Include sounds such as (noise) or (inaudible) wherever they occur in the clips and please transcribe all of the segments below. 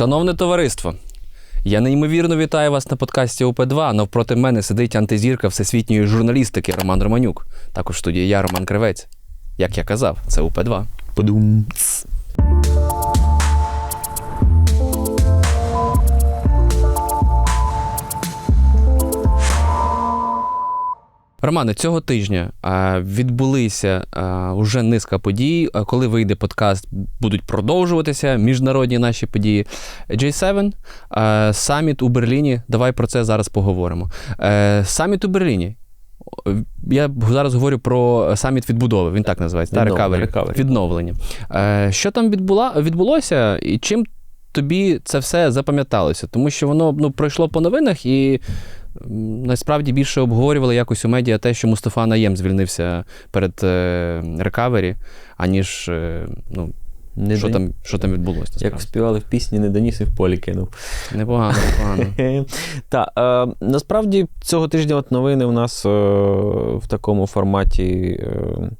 Шановне товариство, я неймовірно вітаю вас на подкасті ОП2. Навпроти мене сидить антизірка всесвітньої журналістики Роман Романюк. Також в студії я, Роман Кривець. Як я казав, це ОП2. Подум. Романе, цього тижня відбулися а, уже низка подій. Коли вийде подкаст, будуть продовжуватися міжнародні наші події. J7, саміт у Берліні. Давай про це зараз поговоримо. Е, Саміт у Берліні. Я зараз говорю про саміт відбудови. Він так називається. Та, recovery, recovery. відновлення. Е, Що там відбула, відбулося, і чим тобі це все запам'яталося? Тому що воно ну, пройшло по новинах і. Насправді більше обговорювали якось у медіа те, що Мустафа Наєм звільнився перед е, рекавері, аніж е, ну, Не що, доні- там, що там відбулося. Як насправді. співали в пісні, не доніс і в полі кинув. Непогано, непогано. (laughs) Так, е, насправді цього тижня от новини у нас е, в такому форматі, е,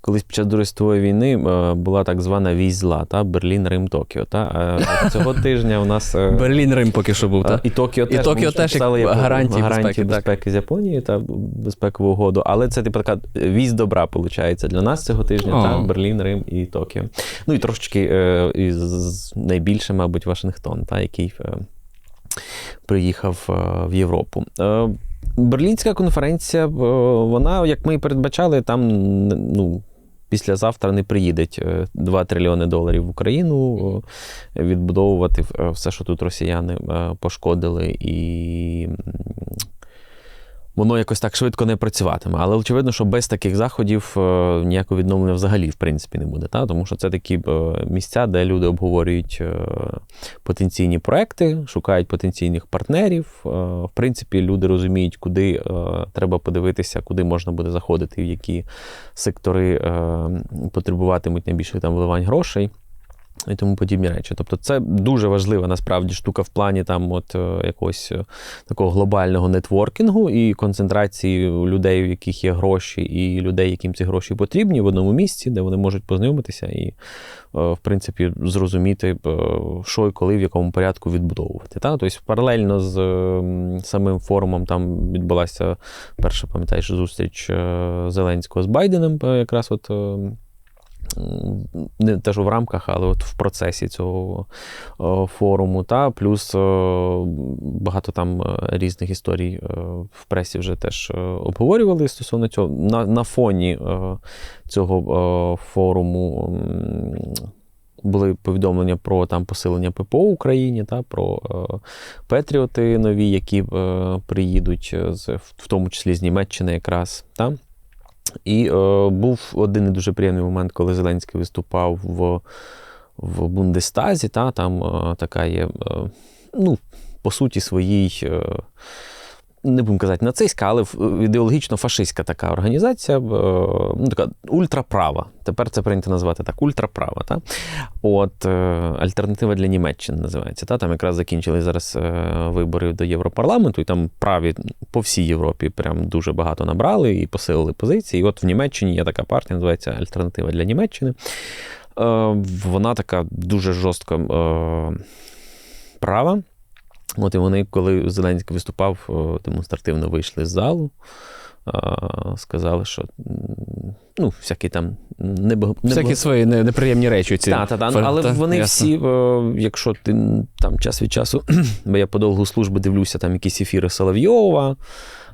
колись під час Другої світової війни е, була так звана візла, та, Берлін, Рим, Токіо. Та, е, цього тижня у нас. е, Берлін Рим поки що був, А, так? І Токіо І. Токіо теж як гарантії гарантії безпеки, так. з Японії та безпекову угоду. Але це типу така віз добра, виходить, для нас цього тижня. О. Та, Берлін, Рим і Токіо. Ну і трошечки е, і з- з- найбільше, мабуть, Вашингтон, та, який приїхав в Європу. Е, Берлінська конференція, е, вона, як ми і передбачали, там ну. Післязавтра не приїдеть е, 2 трильйони доларів в Україну е, відбудовувати е, все, що тут росіяни е, пошкодили, і воно якось так швидко не працюватиме. Але очевидно, що без таких заходів е, ніякого відновлення взагалі в принципі не буде. Та? Тому що це такі е, місця, де люди обговорюють е, потенційні проекти, шукають потенційних партнерів. В принципі, люди розуміють, куди треба подивитися, куди можна буде заходити, в які сектори потребуватимуть найбільших там вливань грошей. І тому подібні речі. Тобто, це дуже важлива насправді штука в плані там, от е, якогось е, такого глобального нетворкінгу і концентрації людей, у яких є гроші, і людей, яким ці гроші потрібні в одному місці, де вони можуть познайомитися і, е, в принципі, зрозуміти, що і коли, в якому порядку відбудовувати. Та? Тобто, паралельно з самим форумом там відбулася перша, пам'ятаєш, зустріч Зеленського з Байденом, якраз от. Не те, що в рамках, але от в процесі цього е, форуму. Та плюс е, багато там е, різних історій в пресі вже теж обговорювали стосовно цього. На, на фоні цього форуму. Були повідомлення про там посилення ППО в Україні, та, про Петріоти нові, які приїдуть, з, в тому числі з Німеччини якраз. Та. І е, був один не дуже приємний момент, коли Зеленський виступав в, в Бундестазі. Та, там е, така є, е, ну, по суті, своїй. Е, не будемо казати нацистська, але ф- ідеологічно фашистська така організація, е, ну, така ультраправа. Тепер це прийнято назвати так, ультраправа. Та? От, е, альтернатива для Німеччини називається. Та? Там якраз закінчили зараз е, вибори до Європарламенту, і там праві по всій Європі прям дуже багато набрали і посилили позиції. І от в Німеччині є така партія, називається Альтернатива для Німеччини. Е, Вона така дуже жорстка е, права. От і вони, коли Зеленський виступав, демонстративно вийшли з залу, сказали, що ну, всякі там небо... Всякі свої неприємні речі. Ці Так, так, та, фер- Але та, вони ясно. всі, якщо ти там час від часу, (clears throat) бо я по довгу службу дивлюся там якісь ефіри Соловйова,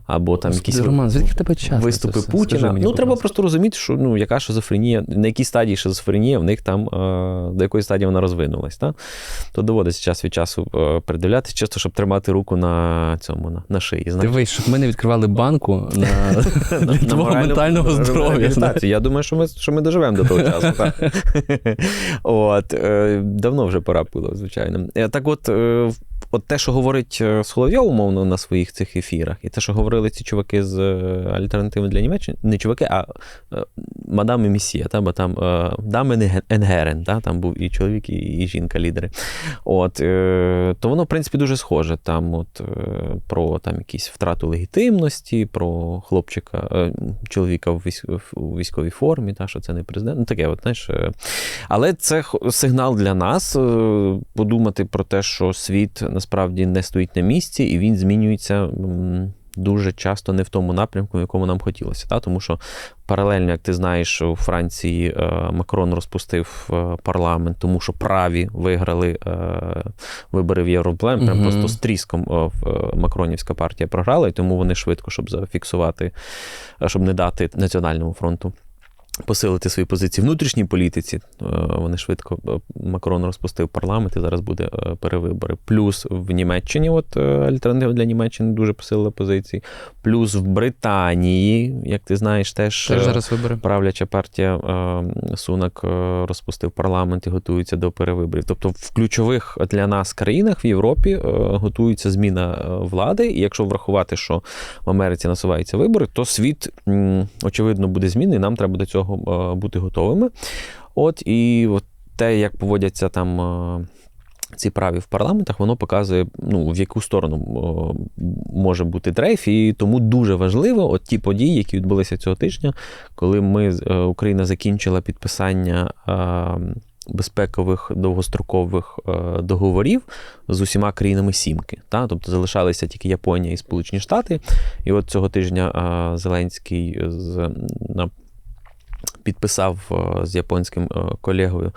або там якісь Роман, звідки тебе час? виступи Це? Путіна. Скажи мені, ну, треба просто розуміти, що ну, яка шизофренія, на якій стадії шизофренія в них там, е, до якої стадії вона розвинулась. Та? То доводиться час від часу е, придивлятися, чисто, щоб тримати руку на цьому, на, на шиї. знаєш. Дивись, щоб ми не відкривали банку (laughs) на, На- для на твого ментального здоров'я. Я думаю, що ми, що ми доживемо до того (laughs) часу. От, е, давно вже пора було, звичайно. Так от, от те, що говорить е, Соловйов, умовно, на своїх цих ефірах, і те, що говорили ці чуваки з е, альтернативи для Німеччини, не чуваки, а е, мадам і місія, та, бо там дами Енгерен, та, там був і чоловік, і, і жінка лідери. От, то воно, в принципі, дуже схоже. Там, от, про там, якісь втрату легітимності, про хлопчика, чоловіка в військовій формі, та, що це не президент. Ну, таке, от, знаєш, але це сигнал для нас подумати про те, що світ насправді не стоїть на місці, і він змінюється дуже часто не в тому напрямку, в якому нам хотілося. Та? Тому що паралельно, як ти знаєш, у Франції е, Макрон розпустив е, парламент, тому що праві виграли е, вибори в Європлем. Прям Мгм. просто з тріском Макронівська партія програла, і тому вони швидко, щоб зафіксувати, щоб не дати Національному фронту посилити свої позиції в внутрішній політиці. Е, Вони швидко е, Макрон розпустив парламент і зараз буде е, перевибори. Плюс в Німеччині, от альтернатива для Німеччини дуже посилила позиції. Плюс в Британії, як ти знаєш, теж. Теж зараз вибори. Правляча партія Сунак розпустив парламент і готується до перевиборів. Тобто, в ключових для нас країнах в Європі готується зміна влади. І якщо врахувати, що в Америці насуваються вибори, то світ очевидно буде змінний. Нам треба до цього е, бути готовими. От і от те, як поводяться там. е, Ці праві в парламентах, воно показує, ну, в яку сторону о, може бути дрейф, і тому дуже важливо от ті події, які відбулися цього тижня, коли ми е, Україна закінчила підписання е, безпекових довгострокових е, договорів з усіма країнами сімки. Та? Тобто залишалися тільки Японія і Сполучені Штати. І от цього тижня е, Зеленський з на підписав е, з японським е, колегою.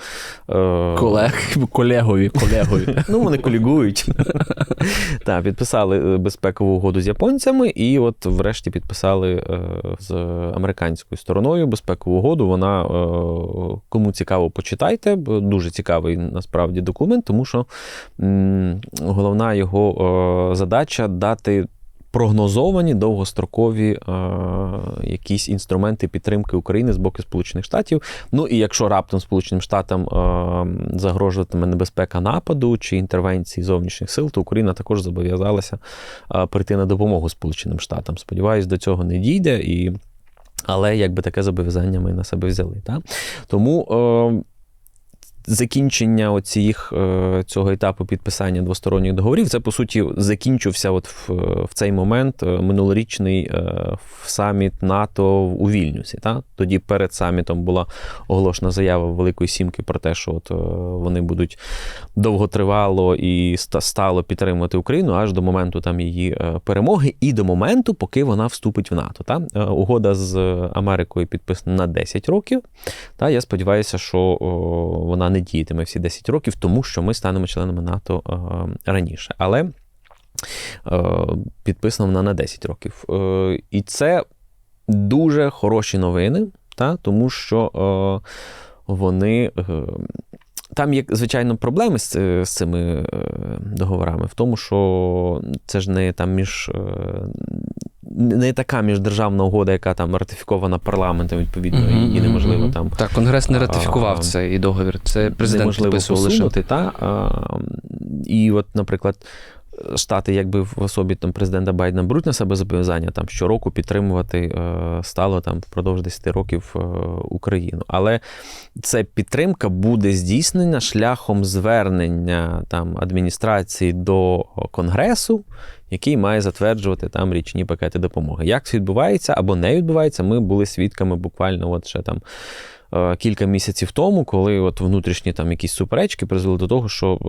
е, Колег, колегові, колегові. (laughs) Ну, вони колігують. (laughs) Так, підписали безпекову угоду з японцями, і от врешті підписали з американською стороною безпекову угоду. Вона кому цікаво, почитайте. Дуже цікавий насправді документ, тому що головна його задача дати. Прогнозовані довгострокові е, якісь інструменти підтримки України з боку Сполучених Штатів. Ну і якщо раптом Сполученим Штатам е, загрожуватиме небезпека нападу чи інтервенції зовнішніх сил, то Україна також зобов'язалася е, прийти на допомогу Сполученим Штатам. Сподіваюсь, до цього не дійде, і... але якби таке зобов'язання ми на себе взяли. Так? Тому. Е, Закінчення оціх, е, цього етапу підписання двосторонніх договорів, це по суті закінчився от в, в цей момент е, минулорічний е, саміт НАТО у Вільнюсі. Та? Тоді перед самітом була оголошена заява Великої Сімки про те, що от вони будуть довготривало і стало підтримувати Україну аж до моменту там її перемоги, і до моменту, поки вона вступить в НАТО. Та? Угода з Америкою підписана на 10 років. Та я сподіваюся, що вона не діятиме всі 10 років, тому що ми станемо членами НАТО е, раніше. Але е, підписана вона на 10 років. Е, і це дуже хороші новини, та, тому що вони. Там є, звичайно, проблеми з, з цими е, договорами в тому, що це ж не там між. е, Не така міждержавна угода, яка там ратифікована парламентом, відповідно, Мгм, і неможливо мгм. там Так, Конгрес не А, ратифікував цей договір. Це президент неможливо посунути. Та? А, і от, наприклад, Штати, якби в особі там, президента Байдена беруть на себе зобов'язання там щороку підтримувати е, стало там впродовж 10 років е, Україну. Але ця підтримка буде здійснена шляхом звернення там адміністрації до Конгресу, який має затверджувати там річні пакети допомоги. Як це відбувається або не відбувається, ми були свідками буквально от ще там. Е, Кілька місяців тому, коли от внутрішні там якісь суперечки призвели до того, що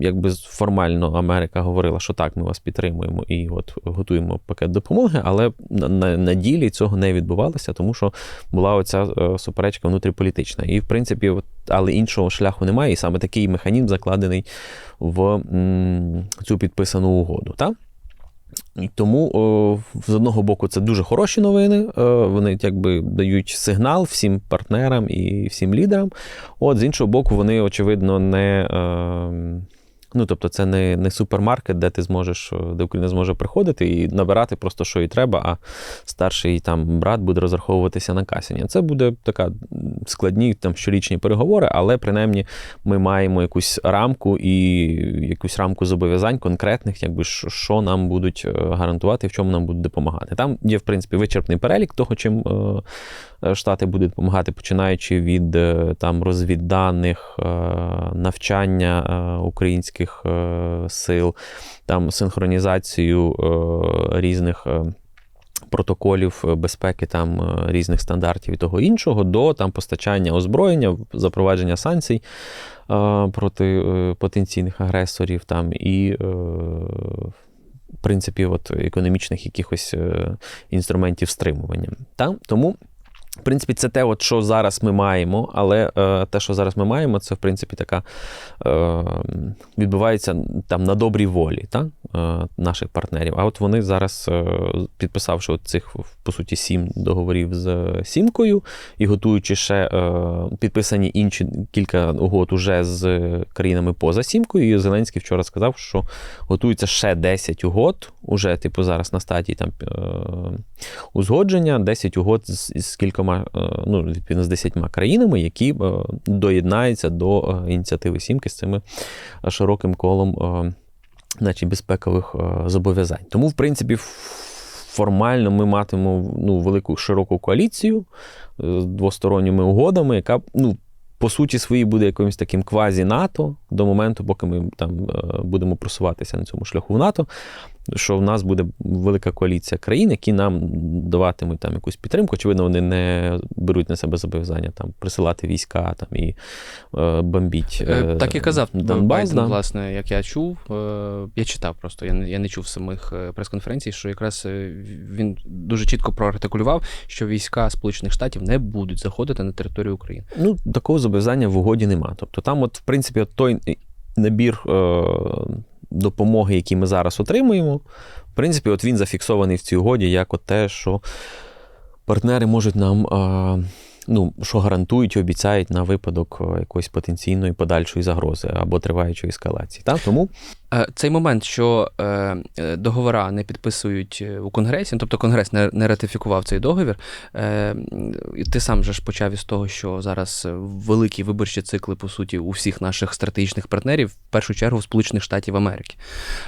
якби формально Америка говорила, що так, ми вас підтримуємо і от готуємо пакет допомоги, але на, на, на ділі цього не відбувалося, тому що була оця е, суперечка внутріполітична. І в принципі, от, але іншого шляху немає, і саме такий механізм закладений в м, цю підписану угоду. Так? Тому з одного боку це дуже хороші новини. е, Вони якби дають сигнал всім партнерам і всім лідерам. От з іншого боку, вони очевидно не, е, Ну, тобто, це не, не супермаркет, де ти зможеш, е, де Україна зможе приходити і набирати просто що їй треба, а старший там брат буде розраховуватися на касі. Це буде така складні там щорічні переговори, але принаймні ми маємо якусь рамку і якусь рамку зобов'язань конкретних, якби що, нам будуть е, гарантувати, в чому нам будуть допомагати. Там є, в принципі, вичерпний перелік того, чим е, Штати будуть допомагати, починаючи від е, там розвідданих, е, навчання е, українських е, сил, там синхронізацію е, різних. е, Протоколів е, безпеки там е, різних стандартів і того іншого, до там постачання озброєння, запровадження санкцій е, проти е, потенційних агресорів, там і е, в принципі от, економічних якихось е, інструментів стримування. Та? Тому в принципі, це те, от, що зараз ми маємо, але е, те, що зараз ми маємо, це в принципі така е, відбувається там на добрій волі та, наших партнерів. А от вони зараз, е, підписавши цих по суті сім договорів з сімкою і готуючи ще е, підписані інші кілька угод уже з країнами поза сімкою. І Зеленський вчора сказав, що готується ще 10 угод, уже типу зараз на стадії там е, узгодження, 10 угод з, з кількома, е, ну, відповідно, з 10 країнами, які е, доєднаються до е, ініціативи Сімки з цими е, широким колом е, значить, безпекових е, зобов'язань. Тому, в принципі, формально ми матимемо ну, велику широку коаліцію е, з двосторонніми угодами, яка ну, по суті своїй буде якимось таким квазі-НАТО до моменту, поки ми там е, будемо просуватися на цьому шляху в НАТО. Що в нас буде велика коаліція країн, які нам даватимуть там якусь підтримку. Очевидно, вони не беруть на себе зобов'язання там присилати війська там і е, бомбіть. Е, Так і казав Донбас. Байден, да. власне, як я чув. е, Я читав просто, я не, я не чув самих е, прес-конференцій, що якраз е, він дуже чітко проартикулював, що війська Сполучених Штатів не будуть заходити на територію України. Ну, такого зобов'язання в угоді нема. Тобто там, от, в принципі, от той набір е, допомоги, які ми зараз отримуємо, в принципі, от він зафіксований в цій угоді, як от те, що партнери можуть нам. А, Ну, що гарантують і обіцяють на випадок е, якоїсь потенційної подальшої загрози або триваючої ескалації. Так? Тому Цей момент, що е, е, договора не підписують е, у Конгресі, ну, тобто Конгрес не, не ратифікував цей договір. Е, ти сам же ж почав із того, що зараз е, великі виборчі цикли, по суті, у всіх наших стратегічних партнерів, в першу чергу Сполучених Штатів Америки.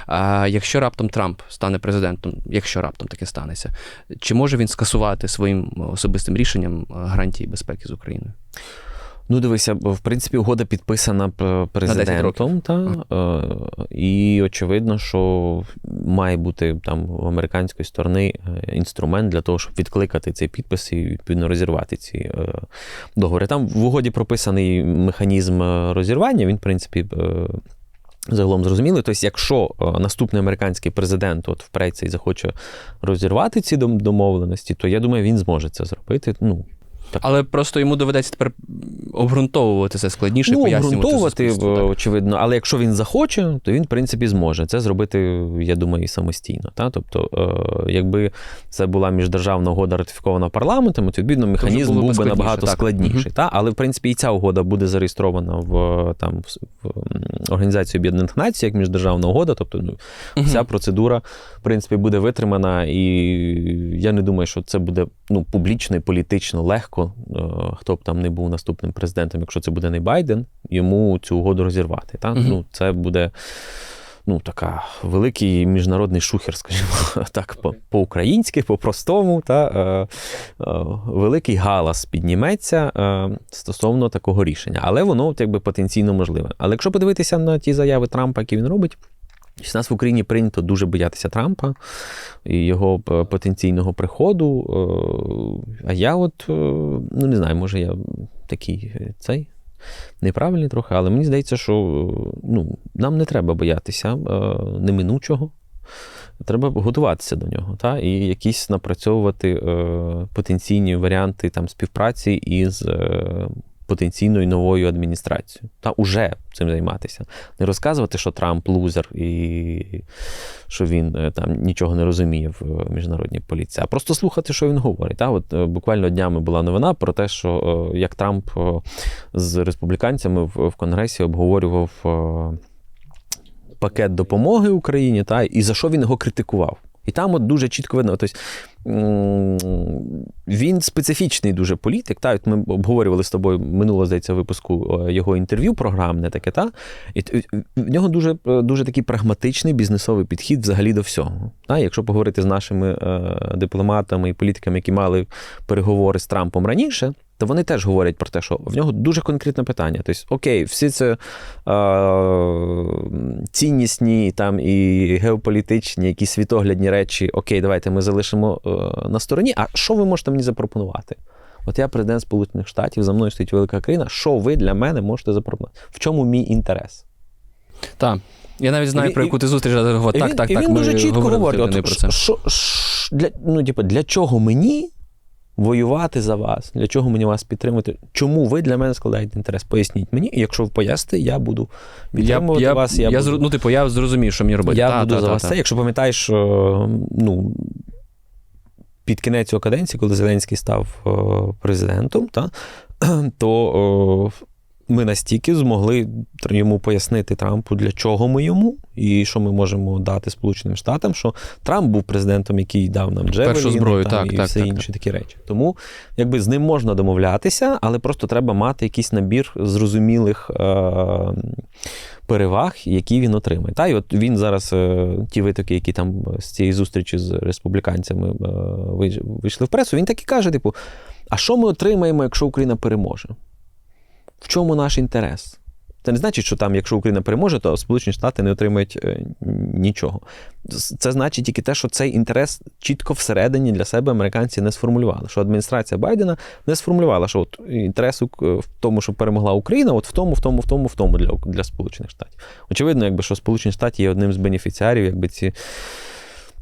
А якщо раптом Трамп стане президентом, якщо раптом таке станеться, чи може він скасувати своїм особистим рішенням е, гарантії безпеки з Україною? Ну, дивися, в принципі, угода підписана президентом, та, е, і очевидно, що має бути там у американської сторони е, інструмент для того, щоб відкликати цей підпис і відповідно розірвати ці е, договори. Там в угоді прописаний механізм е, розірвання. Він, в принципі, е, Загалом зрозумілий. Тобто, якщо е, наступний американський президент от впреться і захоче розірвати ці домовленості, то я думаю, він зможе це зробити. Ну, Але просто йому доведеться тепер обґрунтовувати це складніше, ну, пояснювати обґрунтовувати, очевидно, але якщо він захоче, то він, в принципі, зможе це зробити, я думаю, і самостійно. Та? Тобто, е, якби це була міждержавна угода ратифікована парламентом, то відповідно механізм був би набагато так. складніший. Мгм. Та? Але в принципі і ця угода буде зареєстрована в там в, Організації Об'єднаних Націй як міждержавна угода. Тобто, ну, Мгм. вся процедура, в принципі, буде витримана, і я не думаю, що це буде ну, публічно і політично легко, е, хто б там не був наступним президентом, якщо це буде не Байден, йому цю угоду розірвати. Та? Мгм. Ну, це буде. Ну, така великий міжнародний шухер, скажімо (laughs) так, по- по-українськи, по-простому, та е, е, великий галас підніметься е, стосовно такого рішення. Але воно якби потенційно можливе. Але якщо подивитися на ті заяви Трампа, які він робить, у нас в Україні прийнято дуже боятися Трампа і його е, потенційного приходу. Е, А я от, е, ну не знаю, може я такий цей. Неправильний трохи, але мені здається, що ну, нам не треба боятися неминучого. Треба готуватися до нього, та? і якісь напрацьовувати потенційні варіанти там, співпраці із потенційною новою адміністрацією. Та уже цим займатися. Не розказувати, що Трамп лузер і що він е, там нічого не розуміє в е, міжнародній поліції, а просто слухати, що він говорить. Та? От, е, буквально днями була новина про те, що як Трамп з республіканцями в, Конгресі обговорював. пакет допомоги Україні, та, і за що він його критикував. І там от дуже чітко видно. Тобто, він специфічний дуже політик. Та, от ми обговорювали з тобою минуло, здається, випуску е, його інтерв'ю програмне таке, та? І в нього дуже, е, дуже такий прагматичний бізнесовий підхід взагалі до всього. Та? Якщо поговорити з нашими е, дипломатами і політиками, які мали переговори з Трампом раніше, то вони теж говорять про те, що в нього дуже конкретне питання. Тобто, окей, всі це е, ціннісні там і геополітичні, якісь світоглядні речі, окей, давайте ми залишимо е, на стороні. А що ви можете мені запропонувати? От я президент Сполучених Штатів, за мною стоїть велика країна. Що ви для мене можете запропонувати? В чому мій інтерес? Так. Я навіть знаю, І про яку ти зустріч І так, він, так, і так. він ми дуже чітко говорить: от, про це. що, що, для, ну, типу, для чого мені воювати за вас? Для чого мені вас підтримувати? Чому ви для мене складаєте інтерес? Поясніть мені, і якщо ви поясните, я буду підтримувати я, вас. Я, Я, буду, ну, типу, я зрозумію, що мені робити. я Та, буду та, за та, вас та. це. Якщо пам'ятаєш, е, ну, під кінець цього каденції, коли Зеленський став е, президентом, та, (clears throat) то е, ми настільки змогли йому пояснити Трампу, для чого ми йому, і що ми можемо дати Сполученим Штатам, що Трамп був президентом, який дав нам Джевеліни, Першу зброю, там, так, і так, все так, інші такі речі. Тому якби з ним можна домовлятися, але просто треба мати якийсь набір зрозумілих. Е- Переваг, які він отримає. Та й от він зараз е, ті витоки, які там з цієї зустрічі з республіканцями е, вийшли в пресу, він так і каже: типу, а що ми отримаємо, якщо Україна переможе? В чому наш інтерес? Це не значить, що там, якщо Україна переможе, то Сполучені Штати не отримають е, нічого. Це значить тільки те, що цей інтерес чітко всередині для себе американці не сформулювали. Що адміністрація Байдена не сформулювала, що от інтерес у- в тому, щоб перемогла Україна, от в тому, в тому, в тому, в тому для, для Сполучених Штатів. Очевидно, якби що Сполучені Штати є одним з бенефіціарів, якби ці.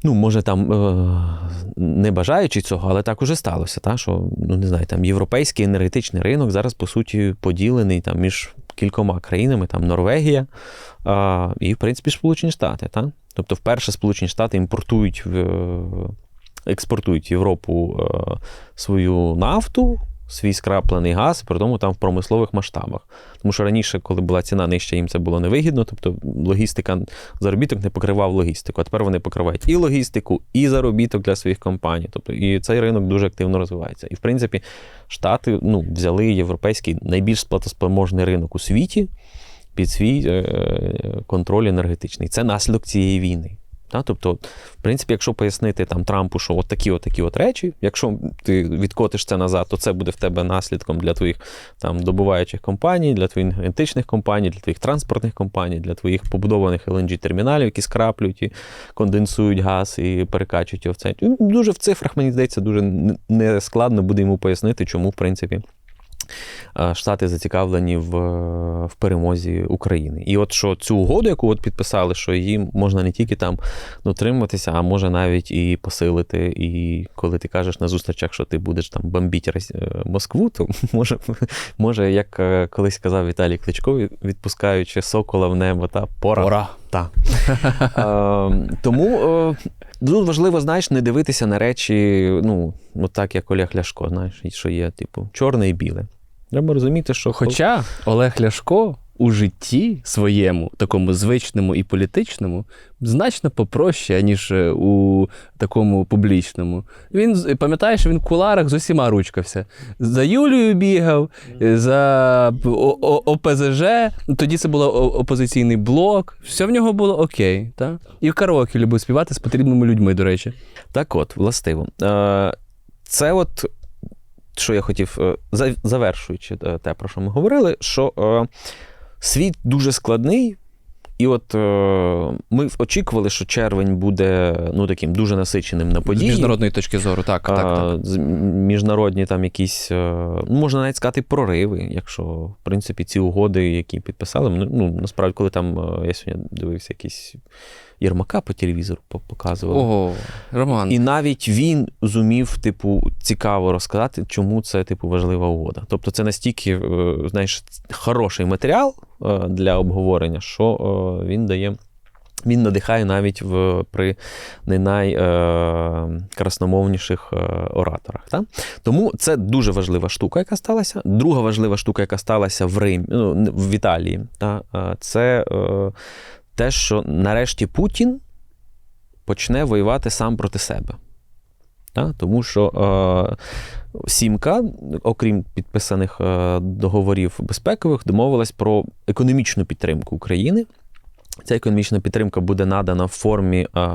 Ну, може, там е, не бажаючи цього, але так уже сталося. Та? Що, ну, не знаю, там європейський енергетичний ринок зараз, по суті, поділений там, між кількома країнами, там Норвегія а, і, в принципі, Сполучені Штати. Та? Тобто, вперше Сполучені Штати імпортують в, е, експортують в Європу е, свою нафту, свій скраплений газ, при тому там в промислових масштабах. Тому що раніше, коли була ціна нижча, їм це було невигідно, тобто логістика, заробіток не покривав логістику. А тепер вони покривають і логістику, і заробіток для своїх компаній. Тобто, і цей ринок дуже активно розвивається. І в принципі, Штати ну, взяли європейський найбільш платоспроможний ринок у світі під свій е, контроль енергетичний. Це наслідок цієї війни. Та? Тобто, в принципі, якщо пояснити там Трампу, що от такі от такі от речі, якщо ти відкотиш це назад, то це буде в тебе наслідком для твоїх там добуваючих компаній, для твоїх енергетичних компаній, для твоїх транспортних компаній, для твоїх побудованих LNG-терміналів, які скраплюють і конденсують газ і перекачують його в це. Дуже в цифрах, мені здається, дуже не складно буде йому пояснити, чому, в принципі. Е, Штати зацікавлені в, в перемозі України. І от що цю угоду, яку от підписали, що її можна не тільки там дотримуватися, а може навіть і посилити. І коли ти кажеш на зустрічах, що ти будеш там бомбити е, Москву, то (laughs) може, може, як е, колись казав Віталій Кличко, відпускаючи сокола в небо, та пора. Пора. Та. (laughs) Е, тому е, тут важливо, знаєш, не дивитися на речі, ну, ну так як Олег Ляшко, знаєш, що є, типу, чорне і біле. Треба розуміти, що Хоча Олег Ляшко у житті своєму, такому звичному і політичному, значно попроще, ніж е, у такому публічному. Він пам'ятаєш, він в куларах з усіма ручкався. За Юлією бігав, е, за ОПЗЖ, тоді це був опозиційний блок. Все в нього було окей. Та? І в караоке любив співати з потрібними людьми, до речі. Так от, властиво. Е, Це от, що я хотів, е, завершуючи е, те, про що ми говорили, що е, світ дуже складний. І от е, ми очікували, що червень буде ну, таким дуже насиченим на З події. міжнародної точки зору, так, так, так. З- міжнародні там якісь, е, ну, можна навіть сказати, прориви, якщо, в принципі, ці угоди, які підписали, ну, ну, насправді, коли там е, я сьогодні дивився якісь Єрмака по телевізору показували. Ого, Роман. І навіть він зумів, типу, цікаво розказати, чому це, типу, важлива угода. Тобто, це настільки, е, знаєш, хороший матеріал для обговорення, що е, він дає. Він надихає навіть в, при не найкрасномовніших е, ораторах. Та? Тому це дуже важлива штука, яка сталася. Друга важлива штука, яка сталася в Рим, ну, в Італії, та? е, це е, те, що нарешті Путін почне воювати сам проти себе. Та? Тому що е, Сімка, окрім підписаних е, договорів безпекових, домовилась про економічну підтримку України. Ця економічна підтримка буде надана в формі е,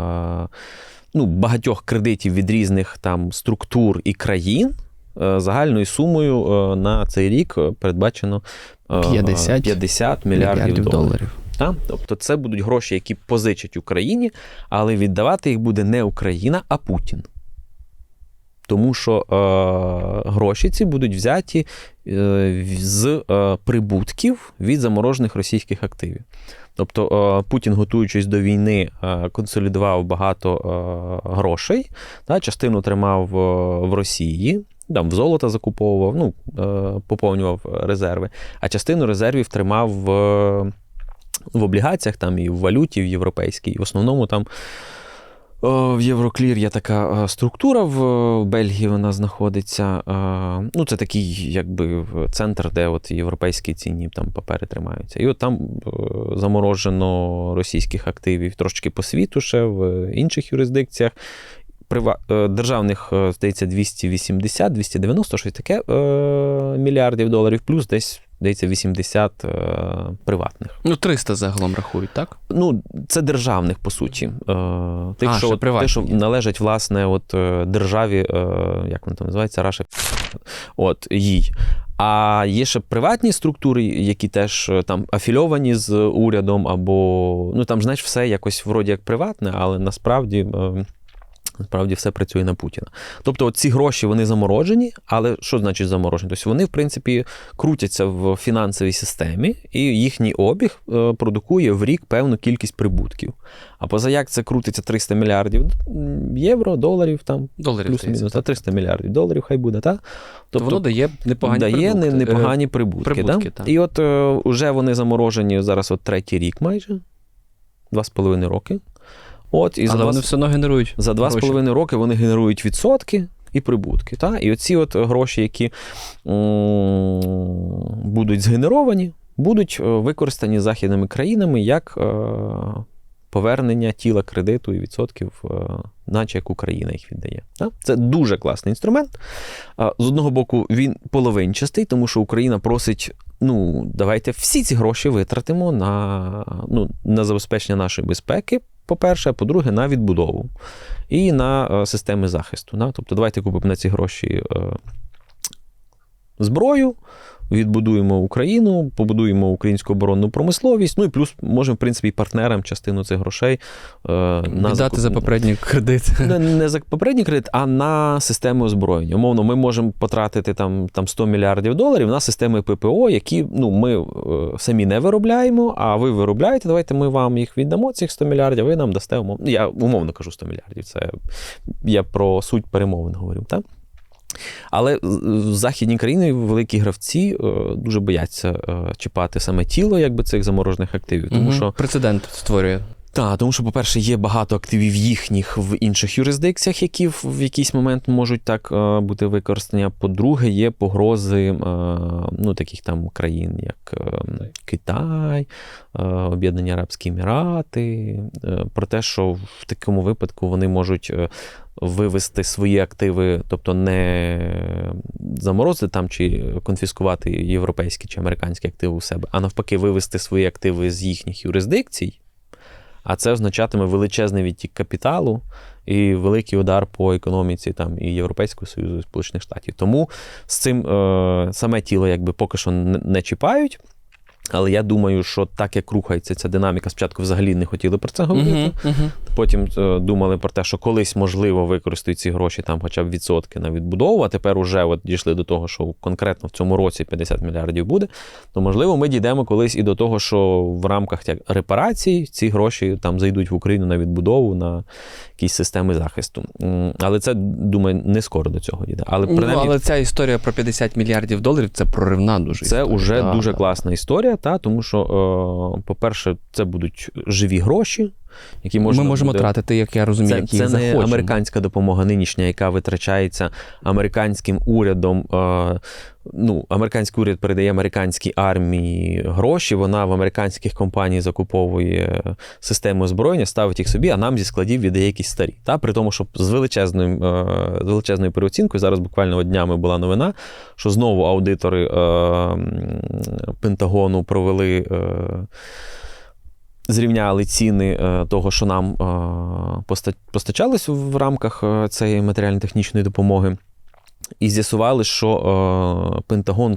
ну, багатьох кредитів від різних там структур і країн. Е, Загальною сумою на цей рік передбачено е, 50 50 мільярдів, мільярдів доларів. доларів. Та? Тобто це будуть гроші, які позичать Україні, але віддавати їх буде не Україна, а Путін. Тому що е, гроші ці будуть взяті е, з е, прибутків від заморожених російських активів. Тобто е, Путін, готуючись до війни, е, консолідував багато е, грошей, та, частину тримав е, в Росії, там в золото закуповував, ну, е, поповнював резерви, а частину резервів тримав в, в облігаціях там, і в валюті, в європейській. В основному там. В Євроклір є така е, структура в в Бельгії, вона знаходиться. е, Ну, це такий, якби центр, де от європейські цінні там папери тримаються. І от там е, заморожено російських активів трошки по світу, ще в інших юрисдикціях. Е, Державних, е, здається, 280, 290, щось таке е, мільярдів доларів, плюс десь, здається, 80 е, приватних. Ну, 300 загалом рахують, так? Ну, це державних, по суті. Е, Тих, А, що, ще от, приватні те, що належать, власне, от, е, державі, е, як вона там називається, Раша, от, їй. А є ще приватні структури, які теж там афільовані з урядом, або ну там, знаєш, все якось вроді як приватне, але насправді. Е, Насправді все працює на Путіна. Тобто, ці гроші вони заморожені, але що значить заморожені? Тобто вони, в принципі, крутяться в фінансовій системі, і їхній обіг е, продукує в рік певну кількість прибутків. А поза як це крутиться 300 мільярдів євро, доларів там, Доларів плюс-мінус, та 300 мільярдів доларів, хай буде, так? То воно дає непогані дає прибутки. непогані прибутки. прибутки, да? так. І от е, вже вони заморожені зараз от третій рік майже, два з половиною роки. От, і за Але два вони все одно генерують. за два з половиною роки вони генерують відсотки і прибутки. Та? І оці от гроші, які м, будуть згенеровані, будуть е, використані західними країнами як е, повернення тіла кредиту і відсотків, е, наче як Україна їх віддає. Та? Це дуже класний інструмент. З одного боку, він половинчастий, тому що Україна просить. Ну, давайте всі ці гроші витратимо на, ну, на забезпечення нашої безпеки, по-перше, по-друге, на відбудову і на е, системи захисту. Тобто, давайте купимо на ці гроші е, зброю, відбудуємо Україну, побудуємо українську оборонну промисловість. Ну і плюс можемо, в принципі, партнерам частину цих грошей е, на Віддати закуп- за попередній кредит. (laughs) не, не за попередній кредит, а на системи озброєння. Умовно, ми можемо потратити там, там 100 мільярдів доларів на системи ППО, які ну, ми е, самі не виробляємо, а ви виробляєте. Давайте ми вам їх віддамо, цих 100 мільярдів, ви нам дасте умовно. Я умовно кажу 100 мільярдів. Це я про суть перемовин говорю. Так? Але західні країни, великі гравці, е, дуже бояться е, чіпати саме тіло якби, цих заморожених активів. Тому угу. що Прецедент створює. Так, тому що, по-перше, є багато активів їхніх в інших юрисдикціях, які в, якийсь момент можуть так е, бути використані. А по-друге, є погрози е, ну, таких там країн, як е, Китай, Об'єднані Арабські Емірати, про те, що в такому випадку вони можуть. Вивести свої активи, тобто не заморозити там чи конфіскувати європейські чи американські активи у себе, а навпаки, вивести свої активи з їхніх юрисдикцій, а це означатиме величезний відтік капіталу і великий удар по економіці там і Європейського Союзу, і Сполучених Штатів. Тому з цим е, саме тіло якби поки що не, чіпають. Але я думаю, що так як рухається ця динаміка, спочатку взагалі не хотіли про це говорити. Мгм, мгм. Потім е, думали про те, що колись можливо використають ці гроші там хоча б відсотки на відбудову, а тепер уже от дійшли до того, що конкретно в цьому році 50 мільярдів буде. То можливо, ми дійдемо колись і до того, що в рамках як репарацій ці гроші там зайдуть в Україну на відбудову, на якісь системи захисту. Але це думаю, не скоро до цього дійде. Але Ну, принаймні. але ця історія про 50 мільярдів доларів це проривна дуже. Це історія. вже Да, дуже да. класна історія, та, тому що, е, по-перше, це будуть живі гроші. Які можна Ми можемо буде... тратити, як я розумію, Це, які це не захочемо. американська допомога нинішня, яка витрачається американським урядом. Е, ну, американський уряд передає американській армії гроші. Вона в американських компаній закуповує систему озброєння, ставить їх собі, а нам зі складів віддає якісь старі. Та? При тому, що з величезною, е, з величезною переоцінкою зараз буквально днями була новина, що знову аудитори е, Пентагону провели. Е, Зрівняли ціни е, того, що нам е, постачалось в рамках е, цієї матеріально-технічної допомоги, і з'ясували, що е, Пентагон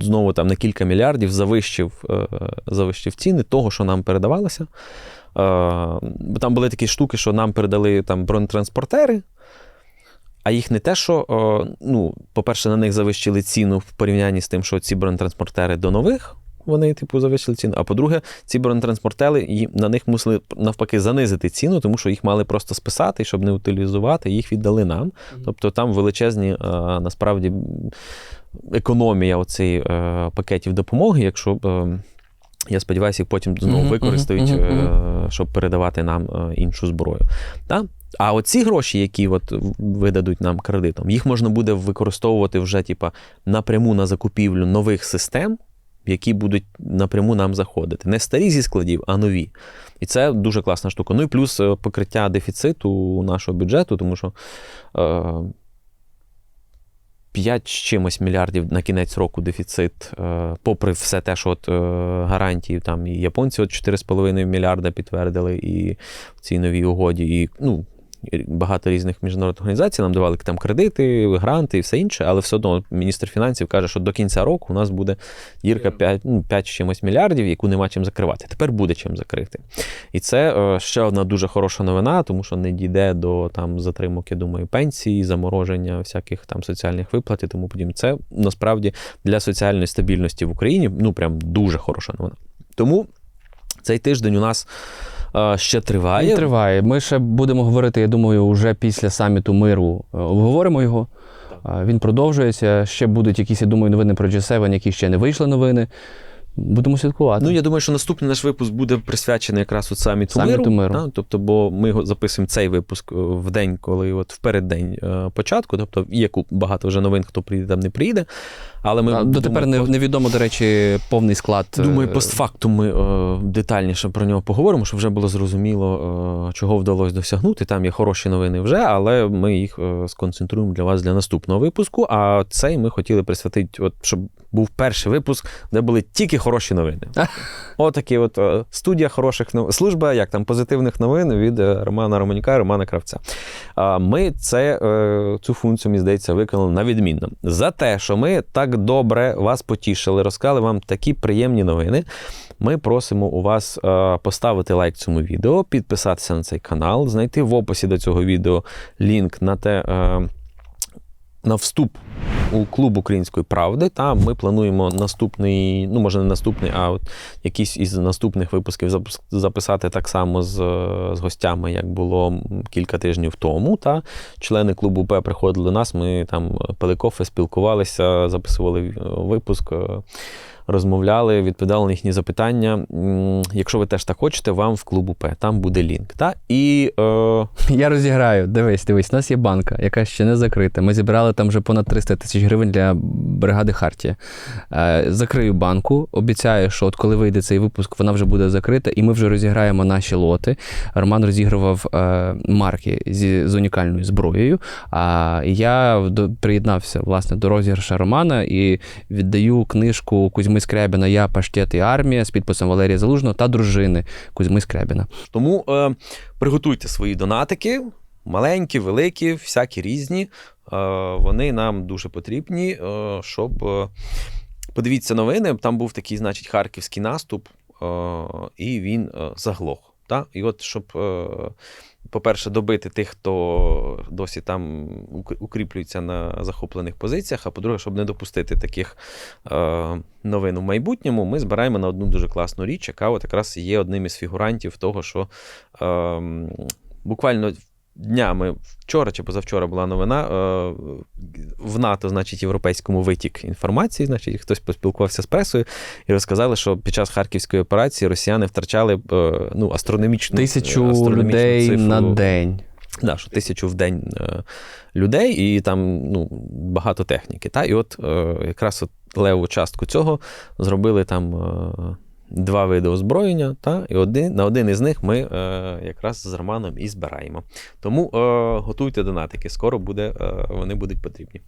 знову там на кілька мільярдів завищив, е, завищив ціни того, що нам передавалося. Е, там були такі штуки, що нам передали там бронетранспортери, а їх не те, що, е, ну, по-перше, на них завищили ціну в порівнянні з тим, що ці бронетранспортери до нових. Вони, типу, завищили ціну. А по-друге, ці бронетранспортери на них мусили навпаки занизити ціну, тому що їх мали просто списати, щоб не утилізувати, їх віддали нам. Тобто там величезні е, насправді економія оцих е, пакетів допомоги, якщо. е, Я сподіваюся, їх потім знову Мгм, використають, мгм, е, щоб передавати нам іншу зброю. Та? А оці гроші, які от видадуть нам кредитом, їх можна буде використовувати вже типа, напряму на закупівлю нових систем, які будуть напряму нам заходити. Не старі зі складів, а нові. І це дуже класна штука. Ну і плюс е, покриття дефіциту нашого бюджету, тому що. Е, 5 з чимось мільярдів на кінець року дефіцит, е, попри все те, що от, е, гарантії там і японці от 4,5 мільярда підтвердили і в цій новій угоді, і ну, багато різних міжнародних організацій нам давали там кредити, гранти і все інше, але все одно міністр фінансів каже, що до кінця року у нас буде дірка 5, ну, 5 чимось мільярдів, яку нема чим закривати. Тепер буде чим закрити. І це е, ще одна дуже хороша новина, тому що не дійде до там затримок, я думаю, пенсії, замороження всяких там соціальних виплат і тому подібне. Це насправді для соціальної стабільності в Україні ну прям дуже хороша новина. Тому цей тиждень у нас ще триває. Він триває. Ми ще будемо говорити, я думаю, вже після саміту миру е, обговоримо його. Він продовжується. Ще будуть якісь, я думаю, новини про G7, які ще не вийшли новини. Будемо слідкувати. Ну, я думаю, що наступний наш випуск буде присвячений якраз от саміту, Саміту миру. миру. Тобто, бо ми записуємо цей випуск е, в день, коли от в переддень е, початку. Тобто, є багато вже новин, хто приїде, там не приїде. Але ми Дотепер думаю, не, невідомо, до речі, повний склад. е, Думаю, постфактум ми е, детальніше про нього поговоримо, щоб вже було зрозуміло, е, чого вдалося досягнути. Там є хороші новини вже, але ми їх е, сконцентруємо для вас для наступного випуску. А цей ми хотіли присвятити, от, щоб був перший випуск, де були тільки хороші новини. Отакі от е, студія хороших новин, служба як там позитивних новин від е, Романа Романюка і Романа Кравця. А Ми це, е, цю функцію, мені здається, виконали на відмінно. За те, що ми так добре вас потішили, розказали вам такі приємні новини. Ми просимо у вас е, поставити лайк цьому відео, підписатися на цей канал, знайти в описі до цього відео лінк на те. Е, На вступ у клуб української правди. Та ми плануємо наступний, ну може не наступний, а от якийсь із наступних випусків записати так само з, е, з гостями, як було кілька тижнів тому. Та члени клубу П приходили до нас. Ми там пили кофе, спілкувалися, записували е, випуск. Розмовляли, відповідали на їхні запитання. Якщо ви теж так хочете, вам в клубу П. Там буде лінк. Та? І е, Я розіграю. Дивись, дивись, у нас є банка, яка ще не закрита. Ми зібрали там вже понад 300 тисяч гривень для бригади Хартія. Е, закрию банку. Обіцяю, що от коли вийде цей випуск, вона вже буде закрита, і ми вже розіграємо наші лоти. Роман розігрував е, марки зі, з унікальною зброєю. А я до, приєднався власне до розіграша Романа і віддаю книжку Кузьми Скрябіна Я паштет і армія з підписом Валерія Залужного та дружини Кузьми Скрябіна. Тому е, приготуйте свої донатики, маленькі, великі, всякі різні. Е, вони нам дуже потрібні, е, щоб. Е, подивіться новини. Там був такий, значить, харківський наступ, і він заглох. Та? І от, щоб, по-перше, добити тих, хто досі там укріплюється на захоплених позиціях, а по-друге, щоб не допустити таких е, новин у майбутньому, ми збираємо на одну дуже класну річ, яка от якраз є одним із фігурантів того, що е, буквально днями, вчора чи позавчора була новина. Е, в НАТО, значить, європейському витік інформації, значить, хтось поспілкувався з пресою і розказали, що під час харківської операції росіяни втрачали е, ну, астрономічну, Тисячу астрономічну людей цифру. на день. Да, що тисячу в день е, людей, і там ну, багато техніки. Та? І от е, якраз от леву частку цього зробили там е, два види озброєння, та? і один, на один із них ми е, якраз з Романом і збираємо. Тому е, готуйте донатики, скоро буде, е, вони будуть потрібні.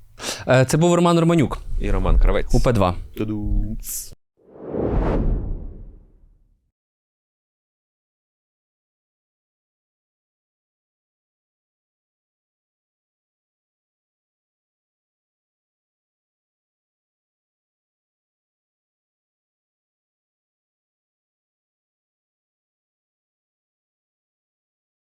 Е, Це був Роман Романюк, І Роман Кравець. УП2. Ту-ду.